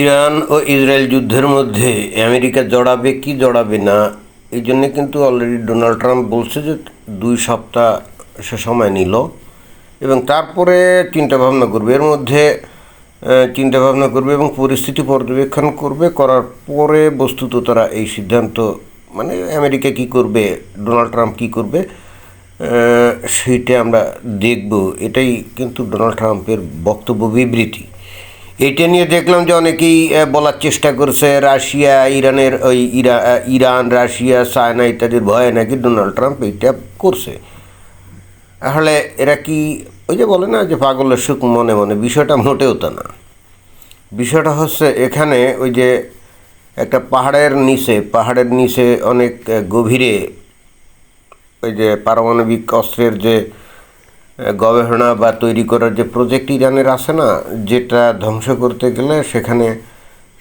Iran ও Israel যুদ্ধের মধ্যে America জড়াবে কি জড়াবে না এই জন্যে কিন্তু অলরেডি ডোনাল্ড ট্রাম্প বলছে যে দুই সপ্তাহ সে সময় নিল এবং তারপরে চিন্তা ভাবনা করবে। এর মধ্যে আহ, চিন্তা ভাবনা করবে এবং পরিস্থিতি পর্যবেক্ষণ করবে করার পরে বস্তুত তারা এই সিদ্ধান্ত মানে আমেরিকা কি করবে ডোনাল্ড ট্রাম্প কি করবে সেইটা আমরা দেখব। এটাই কিন্তু ডোনাল্ড ট্রাম্পের বক্তব্য বিবৃতি। এটা নিয়ে দেখলাম যে অনেকেই বলার চেষ্টা করছে, রাশিয়া, ইরানের ওই ইরা ইরান, রাশিয়া, চায়না ইত্যাদির ভয়ে নাকি ডোনাল্ড ট্রাম্প এইটা করছে। তাহলে এরা কি, ওই যে বলে না যে পাগলের সুখ মনে মনে, বিষয়টা মোটেও তা না। বিষয়টা হচ্ছে এখানে ওই যে একটা পাহাড়ের নিচে পাহাড়ের নিচে অনেক গভীরে ওই যে পারমাণবিক অস্ত্রের যে গবেষণা বা তৈরি করার যে প্রজেক্ট ইরানের আছে না, যেটা ধ্বংস করতে গেলে সেখানে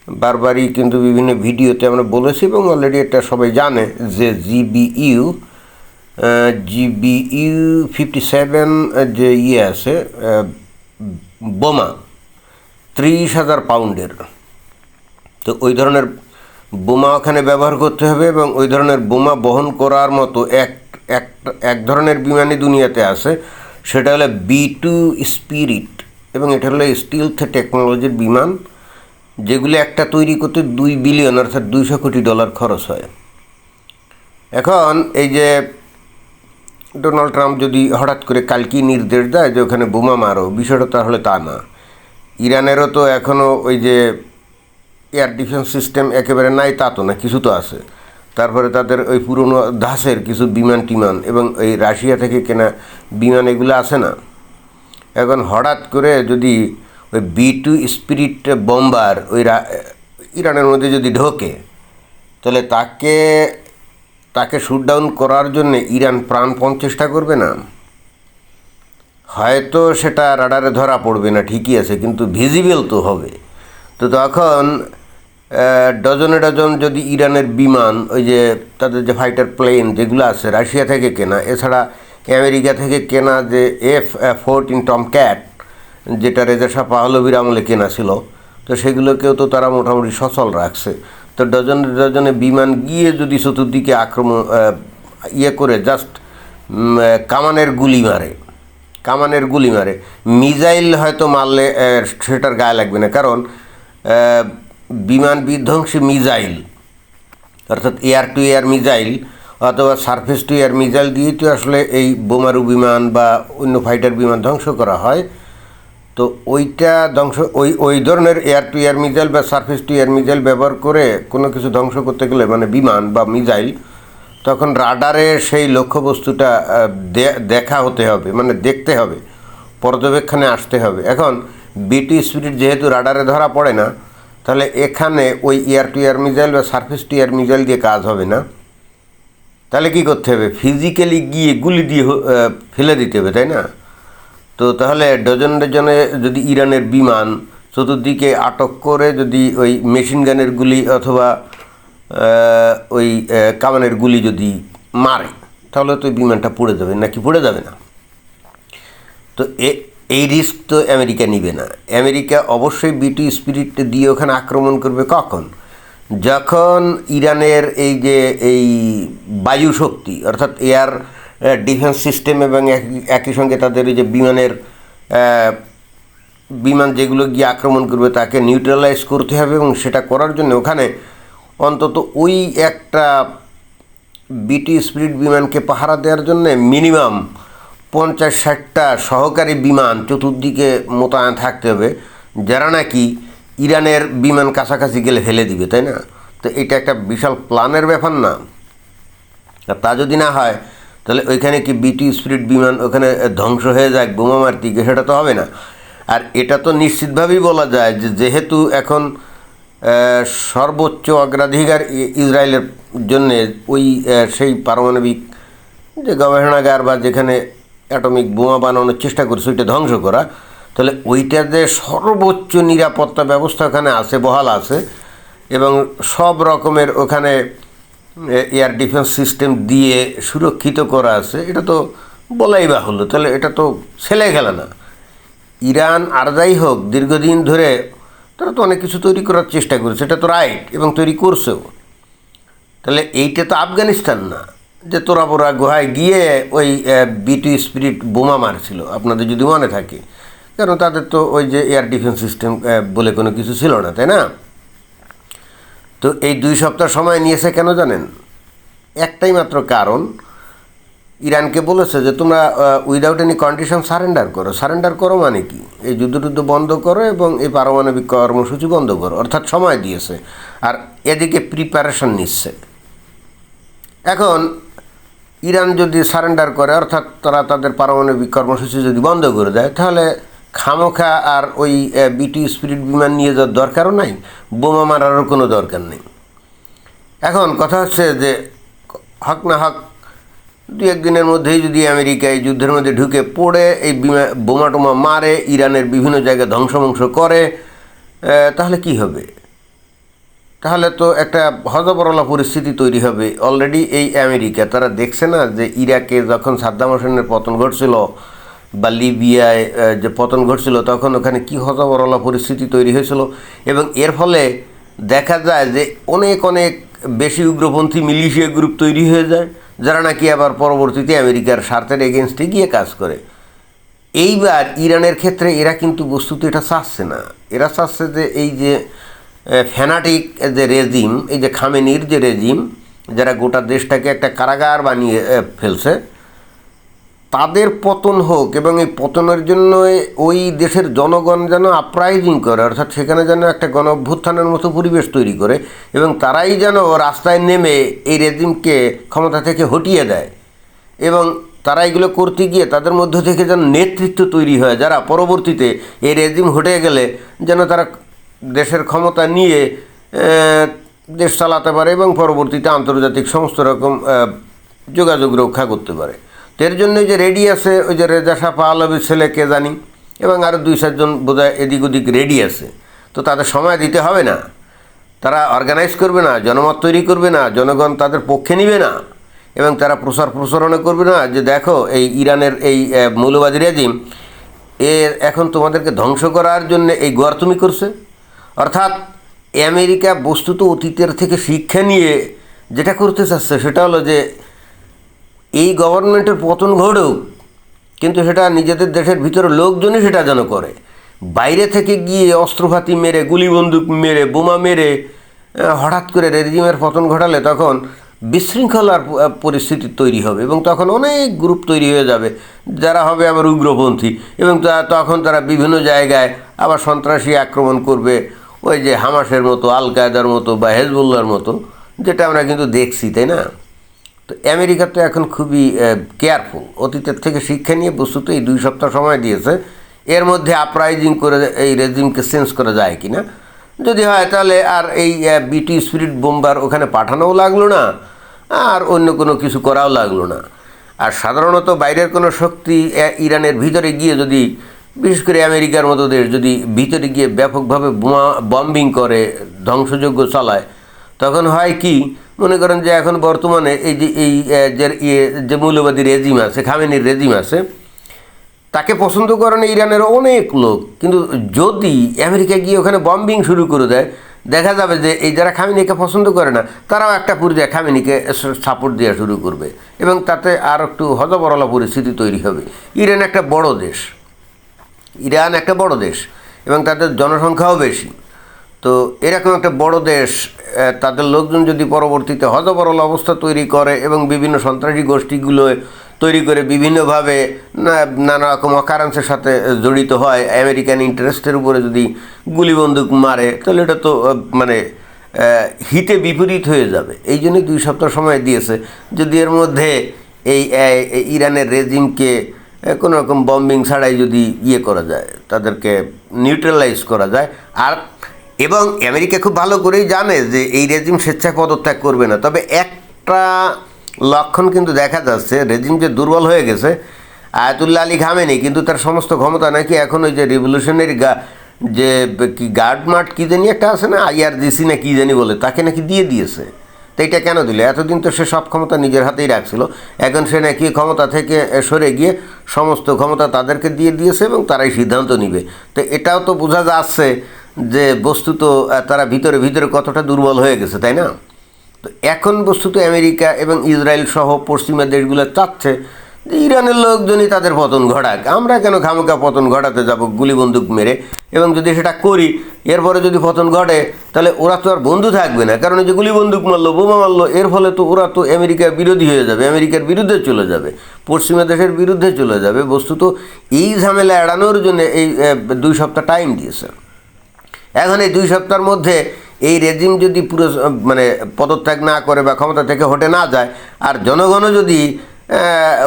বারবারই কিন্তু বিভিন্ন ভিডিওতে আমরা বলেছি এবং অলরেডি এটা সবাই জানে যে জিবিইউ জিবিইউ ফিফটি সেভেন যে ইয়ে আছে বোমা, ত্রিশ হাজার পাউন্ডের। তো ওই ধরনের বোমা ওখানে ব্যবহার করতে হবে এবং ওই ধরনের বোমা বহন করার মতো এক এক এক ধরনের বিমানই দুনিয়াতে আছে। সেটা হলো বি টু স্পিরিট এবং এটা হলো স্টিলথ টেকনোলজির বিমান, যেগুলি একটা তৈরি করতে দুই বিলিয়ন অর্থাৎ দুইশো কোটি ডলার খরচ হয়। এখন এই যে ডোনাল্ড ট্রাম্প যদি হঠাৎ করে কালকেই নির্দেশ দেয় যে ওখানে বোমা মারো, বিষয়টা তাহলে তা না। ইরানেরও তো এখনও ওই যে এয়ার ডিফেন্স সিস্টেম একেবারে নাই, তা তো না, কিছু তো আছে। তারপরে তাদের ওই পুরনো দাসের কিছু বিমান টিমান এবং এই রাশিয়া থেকে কেনা বিমান এগুলো আছে না? এখন হঠাৎ করে যদি ওই বি টু স্পিরিট বম্বার ওই ইরানের মধ্যে যদি ঢোকে, তাহলে তাকে তাকে শুট ডাউন করার জন্য ইরান প্রাণপণ চেষ্টা করবে না? হয়তো সেটা রাডারে ধরা পড়বে না, ঠিকই আছে, কিন্তু ভিজিবল তো হবে। তো তখন ডজনে ডজন যদি ইরানের বিমান, ওই যে তাদের যে ফাইটার প্লেন যেগুলো আছে, রাশিয়া থেকে কেনা, এছাড়া আমেরিকা থেকে কেনা যে এফ ফোরটিন টম ক্যাট যেটা রেজা শাহ পাহলবির আমলে কেনা ছিল, তো সেগুলোকেও তো তারা মোটামুটি সচল রাখছে। তো ডজনে ডজনে বিমান গিয়ে যদি চতুর্দিকে আক্রমণ ইয়ে করে জাস্ট কামানের গুলি মারে, কামানের গুলি মারে, মিজাইল হয়তো মারলে সেটার গায়ে লাগবে না। কারণ বিমান বিধ্বংসী মিজাইল, অর্থাৎ এয়ার টু এয়ার মিজাইল অথবা সারফেস টু এয়ার মিজাইল দিয়ে তো আসলে এই বোমারু বিমান বা অন্য ফাইটার বিমান ধ্বংস করা হয়। তো ওইটা ধ্বংস, ওই ওই ধরনের এয়ার টু এয়ার মিজাইল বা সারফেস টু এয়ার মিজাইল ব্যবহার করে কোনো কিছু ধ্বংস করতে গেলে মানে বিমান বা মিজাইল, তখন রাডারে সেই লক্ষ্যবস্তুটা দেখা হতে হবে মানে দেখতে হবে, পর্যবেক্ষণে আসতে হবে। এখন বিটি স্পিরিট যেহেতু রাডারে ধরা পড়ে না তাহলে এখানে ওই এয়ার টু এয়ার মিজাইল বা সারফেস টু এয়ার মিজাইল দিয়ে কাজ হবে না। তাহলে কি করতে হবে? ফিজিক্যালি গিয়ে গুলি দিয়ে ফেলে দিতে হবে, তাই না? তো তাহলে ডজন ডজনে যদি ইরানের বিমান চতুর্দিকে আটক করে যদি ওই মেশিন গানের গুলি অথবা ওই কামানের গুলি যদি মারে, তাহলে তো বিমানটা পড়ে যাবে, নাকি পড়ে যাবে না? তো এ- এই রিস্ক তো আমেরিকা নিবে না। আমেরিকা অবশ্যই বিটি স্পিরিট দিয়ে ওখানে আক্রমণ করবে কখন? যখন ইরানের এই যে এই বায়ু শক্তি, অর্থাৎ এয়ার ডিফেন্স সিস্টেম এবং একই- সঙ্গে তাদের এই যে বিমানের বিমান যেগুলো গিয়ে আক্রমণ করবে তাকে নিউট্রালাইজ করতে হবে এবং সেটা করার জন্য ওখানে অন্তত ওই একটা বিটি স্পিরিট বিমানকে পাহারা দেওয়ার জন্য মিনিমাম পঞ্চাশ ষাটটা সহকারী বিমান চতুর্দিকে মোতায়েন থাকতে হবে, যারা নাকি ইরানের বিমান কাছাকাছি গেলে ফেলে দিবে, তাই না? তো এটা একটা বিশাল প্ল্যানের ব্যাপার না। তা যদি না হয়, তাহলে ওইখানে কি বিটি স্পিরিট বিমান ওখানে ধ্বংস হয়ে যায় বোমা গিয়ে, সেটা তো হবে না। আর এটা তো নিশ্চিতভাবেই বলা যায় যে যেহেতু এখন সর্বোচ্চ অগ্রাধিকার ইসরায়েলের জন্যে ওই সেই পারমাণবিক যে গবেষণাগার বা যেখানে অ্যাটমিক বোমা বানানোর চেষ্টা করছে, ওইটা ধ্বংস করা। তাহলে ওইটা যে সর্বোচ্চ নিরাপত্তা ব্যবস্থা ওখানে আছে, বহাল আছে। এবং সব রকমের ওখানে এয়ার ডিফেন্স সিস্টেম দিয়ে সুরক্ষিত করা আছে। এটা তো বলাই বাহুল্য, তাহলে এটা তো ছেলে খেলা না। ইরান আর যাই হোক, দীর্ঘদিন ধরে তারা তো অনেক কিছু তৈরি করার চেষ্টা করেছে, এটা তো রাইট এবং তৈরি করছেও। তাহলে এইটা তো আফগানিস্তান না। যে তোরা বোরা গুহায় গিয়ে ওই বিটি স্পিরিট বোমা মারছিল, আপনাদের যদি মনে থাকে। কারণ তাদের তো ওই যে এয়ার ডিফেন্স সিস্টেম বলে কোনো কিছু ছিল না, তাই না? তো এই দুই সপ্তাহ সময় নিয়েছে কেন জানেন? একটাই মাত্র কারণ, ইরানকে বলেছে যে তোমরা উইদাউট এনি কন্ডিশন সারেন্ডার করো। সারেন্ডার করো মানে কি? এই যুদ্ধ বন্ধ করো এবং এই পারমাণবিক কর্মসূচি বন্ধ করো। অর্থাৎ সময় দিয়েছে। আর এদিকে প্রিপারেশন নিচ্ছে। এখন ইরান যদি সারেন্ডার করে, অর্থাৎ তারা তাদের পারমাণবিক কর্মসূচি যদি বন্ধ করে দেয়, তাহলে খামোখা আর ওই বিটি স্পিরিট বিমান নিয়ে যাওয়ার দরকারও নাই, বোমা মারারও কোনো দরকার নেই। এখন কথা হচ্ছে যে, হক না হক দু একদিনের মধ্যেই যদি আমেরিকা এই যুদ্ধের মধ্যে ঢুকে পড়ে, এই বিমা বোমা টোমা মারে, ইরানের বিভিন্ন জায়গায় ধ্বংসমংস করে তাহলে কি হবে? তাহলে তো একটা হজবরলা পরিস্থিতি তৈরি হবে। অলরেডি এই আমেরিকা, তারা দেখছে না যে ইরাকে যখন সাদ্দাম হোসেনের পতন ঘটছিল বা লিবিয়ায় যে পতন ঘটছিল, তখন ওখানে কি হজবরলা পরিস্থিতি তৈরি হয়েছিল এবং এর ফলে দেখা যায় যে অনেক অনেক বেশি উগ্রপন্থী মিলিশিয়া গ্রুপ তৈরি হয়ে যায়, যারা নাকি আবার পরবর্তীতে আমেরিকার স্বার্থের এগেনস্টে গিয়ে কাজ করে। এইবার ইরানের ক্ষেত্রে এরা কিন্তু বস্তুতে এটা চাচ্ছে না। এরা চাচ্ছে যে এই যে ফ্যানাটিক যে রেজিম এই যে খামেনির যে রেজিম যারা গোটা দেশটাকে একটা কারাগার বানিয়ে ফেলছে, তাদের পতন হোক এবং এই পতনের জন্য ওই দেশের জনগণ যেন আপ্রাইজিং করে, অর্থাৎ সেখানে যেন একটা গণ অভ্যুত্থানের মতো পরিবেশ তৈরি করে এবং তারাই যেন রাস্তায় নেমে এই রেজিমকে ক্ষমতা থেকে হটিয়ে দেয় এবং তারা এগুলো করতে গিয়ে তাদের মধ্য থেকে যেন নেতৃত্ব তৈরি হয়, যারা পরবর্তীতে এই রেজিম হটে গেলে যেন তারা দেশের ক্ষমতা নিয়ে দেশ চালাতে পারে এবং পরবর্তীতে আন্তর্জাতিক সমস্ত রকম যোগাযোগ রক্ষা করতে পারে। এর জন্য যে রেডি আছে, ওই যে রেজা শাহ পাহলবির ছেলে, কে জানি, এবং আরও দুই চারজন বোধহয় এদিক ওদিক রেডি আছে। তো তাদের সময় দিতে হবে না। তারা অর্গানাইজ করবে না, জনমত তৈরি করবে না, জনগণ তাদের পক্ষে নিবে না, এবং তারা প্রচার প্রসারণা করবে না। যে দেখো, এই ইরানের এই মৌলবাদী রেজিম এ এখন তোমাদেরকে ধ্বংস করার জন্য এই গোয়ার তুমি করছে। অর্থাৎ আমেরিকা বস্তুত অতীতের থেকে শিক্ষা নিয়ে যেটা করতে চাচ্ছে, সেটা হলো যে এই গভর্নমেন্টের পতন ঘটুক কিন্তু সেটা নিজেদের দেশের ভিতরে লোকজনই সেটা যেন করে। বাইরে থেকে গিয়ে অস্ত্রপাতি মেরে গুলি বন্দুক মেরে, বোমা মেরে হঠাৎ করে রেজিমের পতন ঘটালে তখন বিশৃঙ্খলার পরিস্থিতি তৈরি হবে এবং তখন অনেক গ্রুপ তৈরি হয়ে যাবে। যারা হবে আবার উগ্রপন্থী এবং তখন তারা বিভিন্ন জায়গায় আবার সন্ত্রাসী আক্রমণ করবে। ওই যে হামাসের মতো আল কায়দার মতো বা হেজবুল্লার মতো, যেটা আমরা কিন্তু দেখছি, তাই না? তো আমেরিকা তো এখন খুবই কেয়ারফুল অতীতের থেকে শিক্ষা নিয়ে বস্তুত এই দুই সপ্তাহ সময় দিয়েছে। এর মধ্যে আপরাইজিং করে এই রেজিমকে চেঞ্জ করা যায় কি না যদি হয় তাহলে আর এই বিটি স্পিরিট বোম্বার ওখানে পাঠানোও লাগল না, আর অন্য কোনো কিছু করাও লাগল না। আর সাধারণত বাইরের কোনো শক্তি ইরানের ভিতরে গিয়ে যদি বিশেষ করে আমেরিকার মতো দেশ যদি ভিতরে গিয়ে ব্যাপকভাবে বোমা বম্বিং করে ধ্বংসযজ্ঞ চালায়, তখন হয় কি? মনে করেন যে এখন বর্তমানে এই যে এই যে ইয়ে যে মৌলবাদী রেজিম আছে, খামেনির রেজিম আছে, তাকে পছন্দ করে না ইরানের অনেক লোক। কিন্তু যদি আমেরিকা গিয়ে ওখানে বম্বিং শুরু করে দেয়, দেখা যাবে যে এই যারা খামিনিকে পছন্দ করে না, তারাও একটা পর্যায়ে খামিনিকে সাপোর্ট দেওয়া শুরু করবে। এবং তাতে আর একটু হজবরলা পরিস্থিতি তৈরি হবে। ইরান একটা বড় দেশ। ইরান একটা বড় দেশ এবং তাদের জনসংখ্যাও বেশি। তো এরকম একটা বড় দেশ তাদের লোকজন যদি পরবর্তীতে হজবরল অবস্থা তৈরি করে এবং বিভিন্ন সন্ত্রাসী গোষ্ঠীগুলো তৈরি করে বিভিন্নভাবে নানা রকম অকারান্সের সাথে জড়িত হয় আমেরিকান ইন্টারেস্টের উপরে যদি গুলি বন্দুক মারে, তাহলে এটা তো মানে হিতে বিপরীত হয়ে যাবে। এই জন্যই দুই সপ্তাহ সময় দিয়েছে। যদি এর মধ্যে এই ইরানের রেজিমকে কোনো রকম বম্বিং ছাড়াই যদি ইয়ে করা যায়, তাদেরকে নিউট্রালাইজ করা যায়। আর, এবং আমেরিকা খুব ভালো করেই জানে যে এই রেজিম স্বেচ্ছায় পদত্যাগ করবে না। তবে একটা লক্ষণ কিন্তু দেখা যাচ্ছে রেজিম যে দুর্বল হয়ে গেছে, আয়াতুল্লাহ আলী খামেনি কিন্তু তার সমস্ত ক্ষমতা নাকি এখন ওই যে রিভলিউশনারি গা, যে কি গার্ড মার্ট কী জানি একটা আছে না আইআরজিসি না কী জানি বলে, তাকে নাকি দিয়ে দিয়েছে। তো এটা কেন দিল? এতদিন তো সে সব ক্ষমতা নিজের হাতেই রাখছিল। এখন সে নাকি ক্ষমতা থেকে সরে গিয়ে সমস্ত ক্ষমতা তাদেরকে দিয়ে দিয়েছে এবং তারাই সিদ্ধান্ত নিবে। তো এটাও তো বোঝা যাচ্ছে যে বস্তুত তারা ভিতরে ভিতরে কতটা দুর্বল হয়ে গেছে, তাই না? তো এখন বস্তুত আমেরিকা এবং ইসরায়েল সহ পশ্চিমা দেশগুলো চাচ্ছে ইরানের লোকজনই তাদের পতন ঘটাক। আমরা কেন খামোকা পতন ঘটাতে যাব গুলি বন্দুক মেরে? এবং যদি সেটা করি, এরপরে যদি পতন ঘটে, তাহলে ওরা তো আর বন্ধু থাকবে না। কারণ যে গুলি বন্দুক মারলো, বোমা মারলো, এর ফলে তো ওরা তো আমেরিকার বিরোধী হয়ে যাবে, আমেরিকার বিরুদ্ধে চলে যাবে, পশ্চিমা দেশের বিরুদ্ধে চলে যাবে। বস্তুত এই ঝামেলা এড়ানোর জন্য এই দুই সপ্তাহ টাইম দিয়েছে। এখন এই দুই সপ্তাহের মধ্যে এই রেজিম যদি পুরো মানে পদত্যাগ না করে বা ক্ষমতা থেকে হটে না যায়, আর জনগণও যদি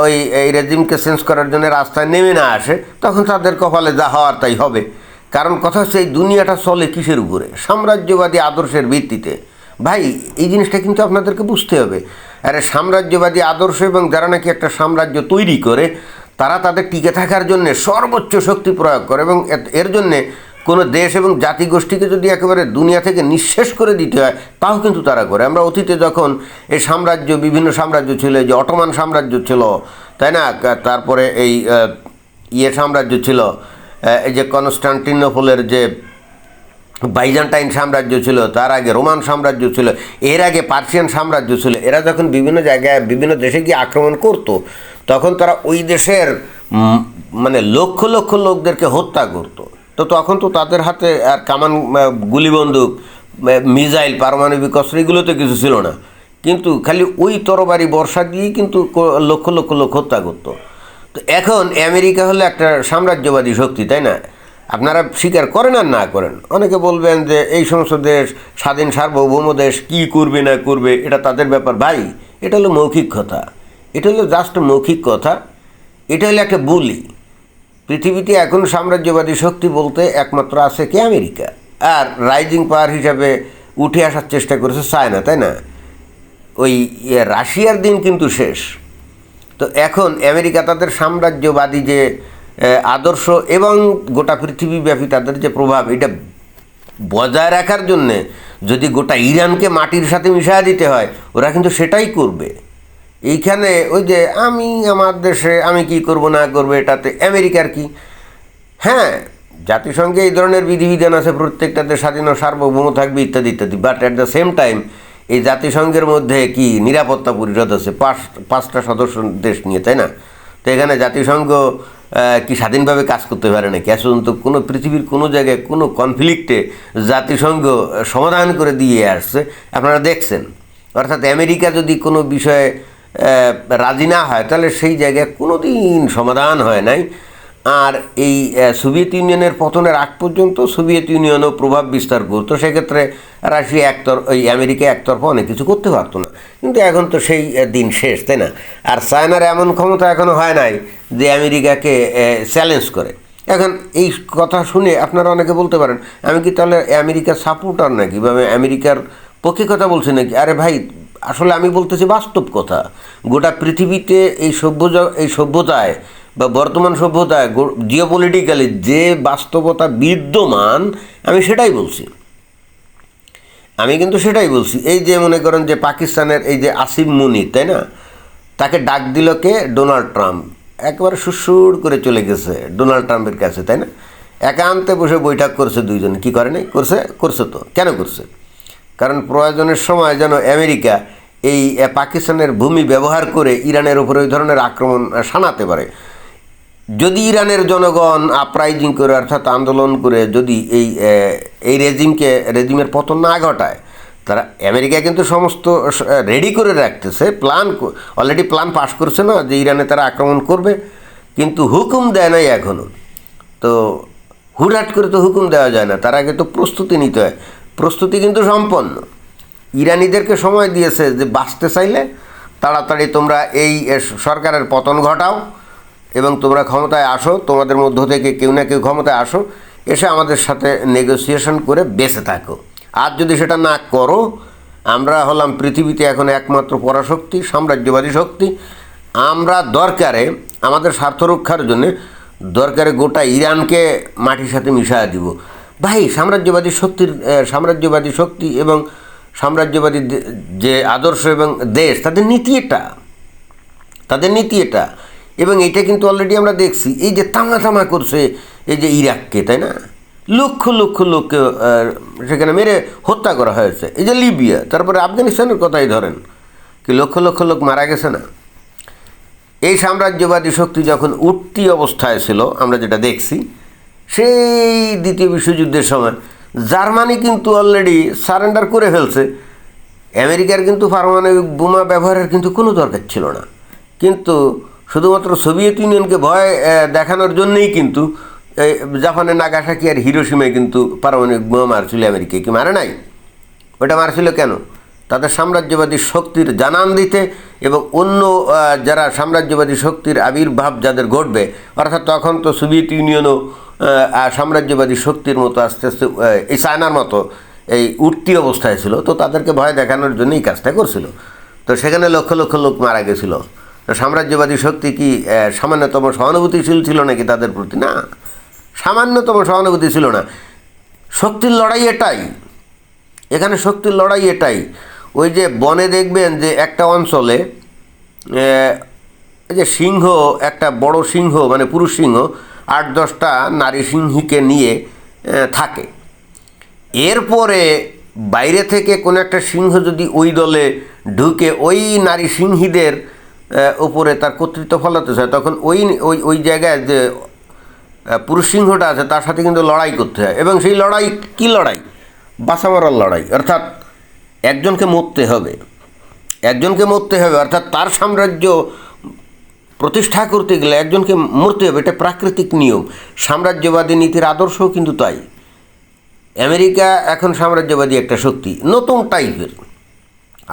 ওই, এই রেজিমকে চেঞ্জ করার জন্য রাস্তায় নেমে না আসে, তখন তাদের কপালে যা হওয়ার তাই হবে। কারণ কথা হচ্ছে, এই দুনিয়াটা চলে কিসের উপরে? সাম্রাজ্যবাদী আদর্শের ভিত্তিতে। ভাই, এই জিনিসটা কিন্তু আপনাদেরকে বুঝতে হবে। আরে, সাম্রাজ্যবাদী আদর্শ এবং যারা নাকি একটা সাম্রাজ্য তৈরি করে, তারা তাদের টিকে থাকার জন্য সর্বোচ্চ শক্তি প্রয়োগ করে এবং এর জন্যে কোনো দেশ এবং জাতিগোষ্ঠীকে যদি একেবারে দুনিয়া থেকে নিঃশেষ করে দিতে হয়, তাও কিন্তু তারা করে। আমরা অতীতে যখন এই সাম্রাজ্য, বিভিন্ন সাম্রাজ্য ছিল যে অটোমান সাম্রাজ্য ছিল, তাই না? তারপরে এই ইয়ে সাম্রাজ্য ছিল এই যে কনস্টান্টিনোপলের যে বাইজান্টাইন সাম্রাজ্য ছিল, তার আগে রোমান সাম্রাজ্য ছিল, এর আগে পার্সিয়ান সাম্রাজ্য ছিল, এরা যখন বিভিন্ন জায়গায়, বিভিন্ন দেশে গিয়ে আক্রমণ করত, তখন তারা ওই দেশের মানে লক্ষ লক্ষ লোকদেরকে হত্যা করত। তো তখন তো তাদের হাতে আর কামান গুলি বন্দুক মিসাইল, পারমাণবিক অস্ত্র এগুলো তো কিছু ছিল না। কিন্তু খালি ওই তরবারি বর্ষা দিয়েই কিন্তু লক্ষ লক্ষ লোক হত্যা করতো। তো এখন আমেরিকা হলো একটা সাম্রাজ্যবাদী শক্তি, তাই না? আপনারা স্বীকার করেন আর না করেন? অনেকে বলবেন যে এই সমস্ত দেশ, স্বাধীন সার্বভৌম দেশ, কী করবে, না করবে, এটা তাদের ব্যাপার। ভাই, এটা হলো মৌখিক কথা। এটা হলো জাস্ট মৌখিক কথা। এটা হলো একটা বুলি। পৃথিবীতে এখন সাম্রাজ্যবাদী শক্তি বলতে একমাত্র আছে কি আমেরিকা? আর রাইজিং পাওয়ার হিসাবে উঠে আসার চেষ্টা করেছে চায়না, তাই না? ওই ইয়ে রাশিয়ার দিন কিন্তু শেষ। তো এখন আমেরিকা তাদের সাম্রাজ্যবাদী যে আদর্শ এবং গোটা পৃথিবীব্যাপী তাদের যে প্রভাব, এটা বজায় রাখার জন্যে যদি গোটা ইরানকে মাটির সাথে মিশিয়ে দিতে হয়, ওরা কিন্তু সেটাই করবে। এইখানে ওই যে আমি আমার দেশে আমি কি করব না করব, এটাতে আমেরিকার কি? হ্যাঁ জাতিসংঘে এই ধরনের বিধিবিধান আছে, প্রত্যেকটাতে স্বাধীন সার্বভৌম থাকবে, ইত্যাদি ইত্যাদি। But at the same time এই জাতিসংঘের মধ্যে কি নিরাপত্তা পরিষদ আছে, পাঁচ, পাঁচটা সদস্য দেশ নিয়ে, তাই না? তো এখানে জাতিসংঘ কি স্বাধীনভাবে কাজ করতে পারে না ক্যাশ তো কোনো পৃথিবীর কোনো জায়গায় কোনো কনফ্লিক্টে জাতিসংঘ সমাধান করে দিয়ে আসছে, আপনারা দেখছেন। অর্থাৎ আমেরিকা যদি কোনো বিষয়ে রাজি না হয়, তাহলে সেই জায়গায় কোনো দিন সমাধান হয় নাই। আর এই সোভিয়েত ইউনিয়নের পতনের আগ পর্যন্ত সোভিয়েত ইউনিয়নও প্রভাব বিস্তার করতো, সেক্ষেত্রে রাশিয়া একতর ওই আমেরিকা একতরফা অনেক কিছু করতে পারতো না। কিন্তু এখন তো সেই দিন শেষ, তাই না? আর চায়নার এমন ক্ষমতা এখনও হয় নাই যে আমেরিকাকে চ্যালেঞ্জ করে। এখন এই কথা শুনে আপনারা অনেকে বলতে পারেন, আমি কি তাহলে আমেরিকার সাপোর্টার নাকি? বা আমেরিকার পক্ষে কথা বলছি নাকি? আরে ভাই আসলে আমি বলতেছি বাস্তব কথা। গোটা পৃথিবীতে এই সভ্য এই সভ্যতায় বা বর্তমান সভ্যতায় জিওপলিটিক্যালি যে বাস্তবতা বিদ্যমান, আমি সেটাই বলছি। আমি কিন্তু সেটাই বলছি। এই যে মনে করেন যে পাকিস্তানের এই যে আসিম মুনি, তাই না? তাকে ডাক দিল কে? Donald Trump. একবারে সুসুর করে চলে গেছে ডোনাল্ড ট্রাম্পের কাছে, তাই না? একান্তে বসে বৈঠক করছে দুইজন। কি করে নাই? করছে? করছে তো। কেন করছে? কারণ প্রয়োজনের সময় যেন আমেরিকা এই পাকিস্তানের ভূমি ব্যবহার করে ইরানের উপরে ওই ধরনের আক্রমণ শানাতে পারে। যদি ইরানের জনগণ আপরাইজিং করে, অর্থাৎ আন্দোলন করে, যদি এই এই রেজিমকে, রেজিমের পতন না ঘটায়, তারা আমেরিকা কিন্তু সমস্ত রেডি করে রাখতেছে প্ল্যান অলরেডি প্ল্যান পাস করছে না যে ইরানে তারা আক্রমণ করবে। কিন্তু হুকুম দেয় নাই এখনও তো হুটহাট করে তো হুকুম দেওয়া যায় না। তার আগে তো প্রস্তুতি নিতে হয়। প্রস্তুতি কিন্তু সম্পন্ন। ইরানিদেরকে সময় দিয়েছে যে বাঁচতে চাইলে তাড়াতাড়ি তোমরা এই সরকারের পতন ঘটাও এবং তোমরা ক্ষমতায় আসো, তোমাদের মধ্য থেকে কেউ না কেউ ক্ষমতায় আসো, এসে আমাদের সাথে নেগোসিয়েশন করে বেঁচে থাকো। আর যদি সেটা না করো, আমরা হলাম পৃথিবীতে এখন একমাত্র পরাশক্তি, সাম্রাজ্যবাদী শক্তি। আমরা দরকারে, আমাদের স্বার্থ রক্ষার জন্যে দরকারে গোটা ইরানকে মাটির সাথে মিশায় দিব। ভাই, সাম্রাজ্যবাদী শক্তির সাম্রাজ্যবাদী শক্তি এবং সাম্রাজ্যবাদী যে আদর্শ এবং দেশ, তাদের নীতি এটা। তাদের নীতি এটা। এবং এটা কিন্তু অলরেডি আমরা দেখছি। এই যে তামা তামা করছে এই যে ইরাককে, তাই না? লক্ষ লক্ষ লোককে সেখানে মেরে হত্যা করা হয়েছে। এই যে লিবিয়া, তারপরে আফগানিস্তানের কথাই ধরেন কি লক্ষ লক্ষ লোক মারা গেছে না? এই সাম্রাজ্যবাদী শক্তি যখন উঠতি অবস্থায় ছিল, আমরা যেটা দেখছি সেই দ্বিতীয় বিশ্বযুদ্ধের সময়। জার্মানি কিন্তু অলরেডি সারেন্ডার করে ফেলছে। আমেরিকার কিন্তু পারমাণবিক বোমা ব্যবহারের কিন্তু কোনো দরকার ছিল না। কিন্তু শুধুমাত্র সোভিয়েত ইউনিয়নকে ভয় দেখানোর জন্যেই কিন্তু জাপানের নাগাসাকি আর হিরোসীমায় কিন্তু পারমাণবিক বোমা মারছিল আমেরিকা কি মারে নাই? ওটা মারছিল কেন? তাদের সাম্রাজ্যবাদী শক্তির জানান দিতে এবং অন্য যারা সাম্রাজ্যবাদী শক্তির আবির্ভাব যাদের ঘটবে, অর্থাৎ তখন তো সোভিয়েত ইউনিয়নও সাম্রাজ্যবাদী শক্তির মতো আস্তে আস্তে এই চায়নার মতো এই উঠতি অবস্থায় ছিল, তো তাদেরকে ভয় দেখানোর জন্যই কাজটা করছিল। তো সেখানে লক্ষ লক্ষ লোক মারা গেছিল। সাম্রাজ্যবাদী শক্তি কি সামান্যতম সহানুভূতিশীল ছিল নাকি তাদের প্রতি? না, সামান্যতম সহানুভূতি ছিল না। শক্তির লড়াই এটাই। এখানে শক্তির লড়াই এটাই। ওই যে বনে দেখবেন যে একটা অঞ্চলে যে সিংহ, একটা বড় সিংহ মানে পুরুষ সিংহ আট দশটা নারী সিংহীকে নিয়ে থাকে। এরপরে বাইরে থেকে কোনো একটা সিংহ যদি ওই দলে ঢুকে, ওই নারী সিংহীদের উপরে তার কর্তৃত্ব ফলাতে চায়, তখন ওই ওই ওই জায়গায় যে পুরুষ সিংহটা আছে, তার সাথে কিন্তু লড়াই করতে হয়। এবং সেই লড়াই কী লড়াই? বাসা মারার লড়াই। অর্থাৎ একজনকে মরতে হবে। একজনকে মরতে হবে। অর্থাৎ তার সাম্রাজ্য প্রতিষ্ঠা করতে গেলে একজনকে মরতে হবে, এটা প্রাকৃতিক নিয়ম। সাম্রাজ্যবাদী নীতির আদর্শও কিন্তু তাই। আমেরিকা এখন সাম্রাজ্যবাদী একটা শক্তি, নতুন টাইপের,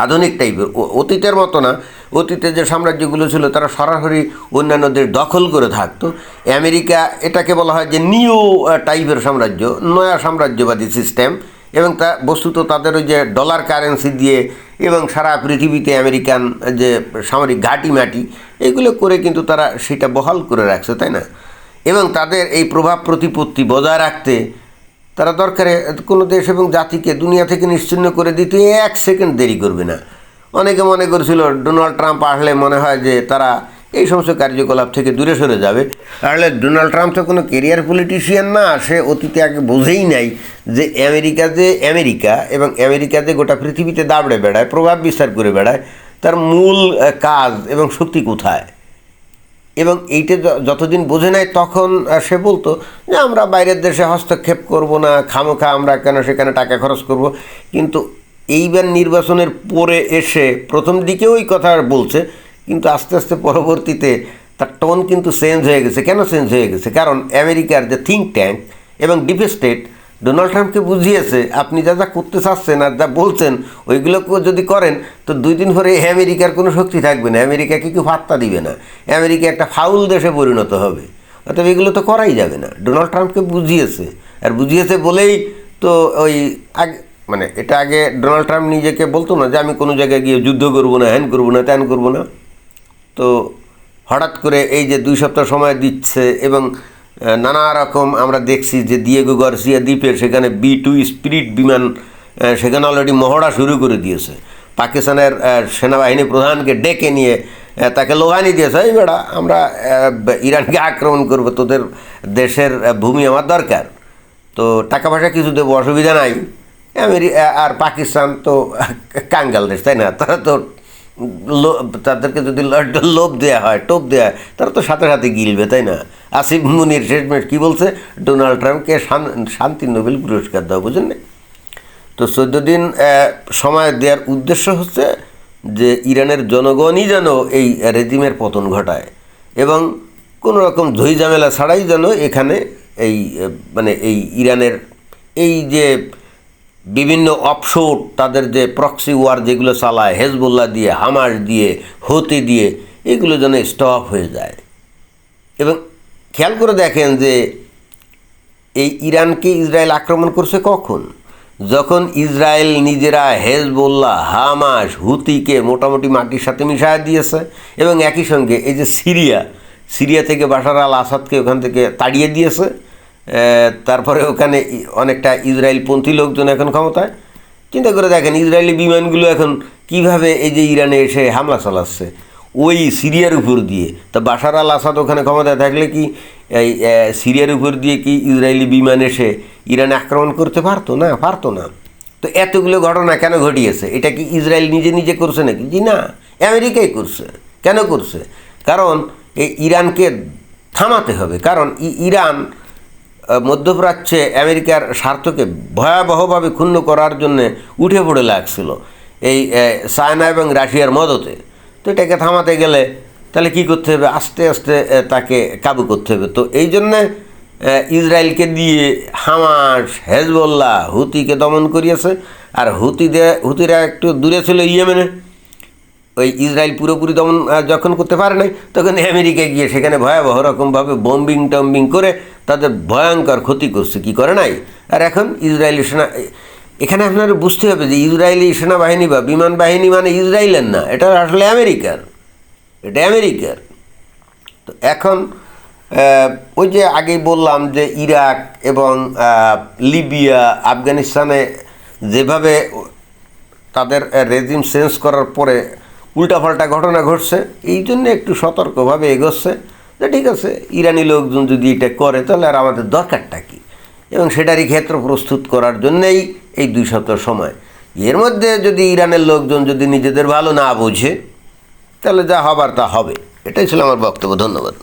আধুনিক টাইপের। অতীতের মতো না, অতীতে যে সাম্রাজ্যগুলো ছিল তারা সরাসরি অন্যান্যদের দখল করে থাকতো। আমেরিকা এটাকে বলা হয় যে নিউ টাইপের সাম্রাজ্য, নয়া সাম্রাজ্যবাদী সিস্টেম, এবং তা বস্তুত তাদের ওই যে ডলার কারেন্সি দিয়ে, এবং সারা পৃথিবীতে আমেরিকান যে সামরিক ঘাঁটি মাটি এগুলো করে কিন্তু তারা সেটা বহাল করে রাখছে, তাই না? এবং তাদের এই প্রভাব প্রতিপত্তি বজায় রাখতে তারা দরকারে কোনো দেশ এবং জাতিকে দুনিয়া থেকে নিশ্চিহ্ন করে দিতে এক সেকেন্ড দেরি করবে না। অনেকে মনে করেছিল, ডোনাল্ড ট্রাম্প আসলে মনে হয় যে তারা এই সমস্ত কার্যকলাপ থেকে দূরে সরে যাবে। তাহলে ডোনাল্ড ট্রাম্প তো কোনো কেরিয়ার পলিটিশিয়ান না, সে অতীতে আগে বোঝেই নাই যে আমেরিকা যে আমেরিকা এবং আমেরিকা যে গোটা পৃথিবীতে দাবড়ে বেড়ায়, প্রভাব বিস্তার করে বেড়ায় তার মূল কাজ এবং শক্তি কোথায়? এবং এইটা যতদিন বোঝে নাই তখন সে বলতো যে আমরা বাইরের দেশে হস্তক্ষেপ করব না, খামোখা আমরা কেন সেখানে টাকা খরচ করব? কিন্তু এইবার নির্বাচনের পরে এসে প্রথম দিকে ওই কথা বলছে, কিন্তু আস্তে আস্তে পরবর্তীতে তার টোন কিন্তু চেঞ্জ হয়ে গেছে। কেন চেঞ্জ হয়ে গেছে? কারণ আমেরিকার যে থিঙ্ক ট্যাঙ্ক এবং ডিপ স্টেট ডোনাল্ড ট্রাম্পকে বুঝিয়েছে, আপনি যা যা করতে চাচ্ছেন আর যা বলছেন, ওইগুলো যদি করেন, তো দুই দিন পরে আমেরিকার কোনো শক্তি থাকবে না। আমেরিকাকে কেউ পাত্তা দিবে না। আমেরিকা একটা ফাউল দেশে পরিণত হবে। অতএব এগুলো তো করাই যাবে না। ডোনাল্ড ট্রাম্পকে বুঝিয়েছে। আর বুঝিয়েছে বলেই তো ওই আগে মানে এটা আগে ডোনাল্ড ট্রাম্প নিজেকে বলতো না যে, আমি কোনো জায়গায় গিয়ে যুদ্ধ করব না হ্যান করব না, ত্যান করব না। তো হঠাৎ করে এই যে দুই সপ্তাহ সময় দিচ্ছে এবং নানা রকম আমরা দেখছি যে দিয়েগো গার্সিয়া দ্বীপের সেখানে বি টু স্পিরিট বিমান সেখানে অলরেডি মহড়া শুরু করে দিয়েছে। পাকিস্তানের সেনাবাহিনী প্রধানকে ডেকে নিয়ে তাকে লোহানি দিয়েছে। এই বেড়া, আমরা ইরানকে আক্রমণ করব, তোদের দেশের ভূমি আমার দরকার। তো টাকা পয়সা কিছু দেবো, অসুবিধা নাই। আমেরি আর পাকিস্তান তো কাঙ্গাল দেশ, তাই না? তারা তো তাদেরকে যদি লোভ দেওয়া হয়, টোপ দেওয়া হয়, তারা তো সাথে সাথে গিলবে, তাই না? আসিফ মুনির শেষমেশ কী বলছে? ডোনাল্ড ট্রাম্পকে শান্তি নোবেল পুরস্কার দেওয়া বুঝেন তো চোদ্দ দিন সময় দেওয়ার উদ্দেশ্য হচ্ছে যে ইরানের জনগণই যেন এই রেজিমের পতন ঘটায় এবং কোনো রকম ঝই ঝামেলা ছাড়াই যেন এখানে এই মানে এই ইরানের এই যে বিভিন্ন অপশোট তাদের যে প্রক্সি ওয়ার যেগুলো চালায় হেজবুল্লাহ দিয়ে হামাস দিয়ে হতে দিয়ে, এগুলো যেন স্টপ হয়ে যায়। এবং খেয়াল করে দেখেন যে এই ইরানকে ইসরায়েল আক্রমণ করছে কখন? যখন ইসরায়েল নিজেরা হেজবোল্লাহ হামাস হুতিকে মোটামুটি মাটির সাথে মিশায় দিয়েছে এবং একই সঙ্গে এই যে সিরিয়া সিরিয়া থেকে বাশার আল আসাদকে ওখান থেকে তাড়িয়ে দিয়েছে। তারপরে ওখানে অনেকটা ইসরায়েলপন্থী লোকজন এখন ক্ষমতায়। চিন্তা করে দেখেন, ইসরায়েলি বিমানগুলো এখন কীভাবে এই যে ইরানে এসে হামলা চালাচ্ছে। ওই সিরিয়ার উপর দিয়ে। তা বাশার আল আসাদ ওখানে ক্ষমতায় থাকলে কি এই সিরিয়ার উপর দিয়ে কি ইসরায়েলি বিমান এসে ইরানে আক্রমণ করতে পারতো না? পারতো না। তো এতগুলো ঘটনা কেন ঘটিয়েছে? এটা কি ইসরায়েল নিজে নিজে করছে নাকি? জি না, আমেরিকাই করছে। কেন করছে? কারণ এই ইরানকে থামাতে হবে। কারণ ইরান মধ্যপ্রাচ্যে আমেরিকার স্বার্থকে ভয়াবহভাবে ক্ষুণ্ণ করার জন্য উঠে পড়ে লাগছিল এই চায়না এবং রাশিয়ার মদতে। তো এটাকে থামাতে গেলে তাহলে কি করতে হবে? আস্তে আস্তে তাকে কাবু করতে হবে। তো এই জন্যে ইসরায়েলকে দিয়ে হামাস, হেজবল্লাহ, হুতিকে দমন করিয়েছে। আর হুতিদের হুতিরা একটু দূরে ছিল ইয়েমেনে। ওই ইসরায়েল পুরোপুরি দমন যখন করতে পারে নাই, তখন আমেরিকা গিয়ে সেখানে ভয়াবহ রকমভাবে বম্বিং টম্বিং করে তাদের ভয়ঙ্কর ক্ষতি করছে, কি করে নাই? আর এখন ইসরায়েলি সেনা, এখানে আপনারা বুঝতে হবে যে ইসরায়েলি সেনাবাহিনী বা বিমান বাহিনী মানে ইসরায়েলের না, এটা আসলে আমেরিকার, এটা আমেরিকার। তো এখন ওই যে আগেই বললাম যে ইরাক এবং লিবিয়া, আফগানিস্তানে যেভাবে তাদের রেজিম চেঞ্জ করার পরে উল্টাপাল্টা ঘটনা ঘটছে, এই জন্য একটু সতর্কভাবে এগোচ্ছে, যে ঠিক আছে, ইরানি লোকজন যদি এটা করে, তাহলে আর আমাদের দরকারটা কী? এবং সেটারই ক্ষেত্র প্রস্তুত করার জন্যেই এই দুই সপ্তাহ সময়। এর মধ্যে যদি ইরানের লোকজন যদি নিজেদের ভালো না বোঝে, তাহলে যা হবার তা হবে। এটাই ছিল আমার বক্তব্য। ধন্যবাদ।